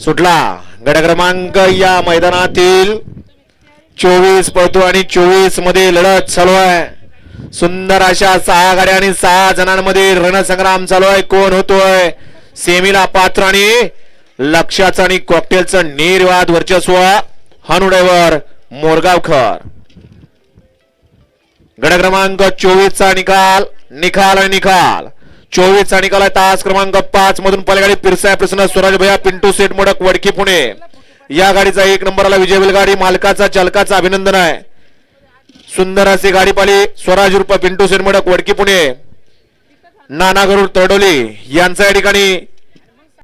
सुटला. गड क्रमांक या मैदानातील चोवीस पळतो आणि चोवीसमध्ये लढत चालू आहे. सुंदर अशा सहा गाड्या आणि सहा जणांमध्ये रणसंग्राम चालू आहे. कोण होतोय? सेमीला पात्र आणि लक्षाचं आणि कॉकटेलचं निर्वाद वर्चस्व हनु ड्रायव्हर मोरगावकर. गड क्रमांक चोवीसचा निकाल निकाल आणि निकाल. चोवीस चा निकाल आहे तास क्रमांक पाच मधून पलगाडी पिरसाय प्रसन्न स्वराज भैया पिंटू सेठ मोडक वडकी पुणे. या गाडीचा एक नंबरला विजय गाडी मालकाचा चालकाचा अभिनंदन आहे. सुंदर अशी गाडी पाली स्वराज रूप पिंटू सेठ मोडक वडकी पुणे. नाना गरुड यांचा या ठिकाणी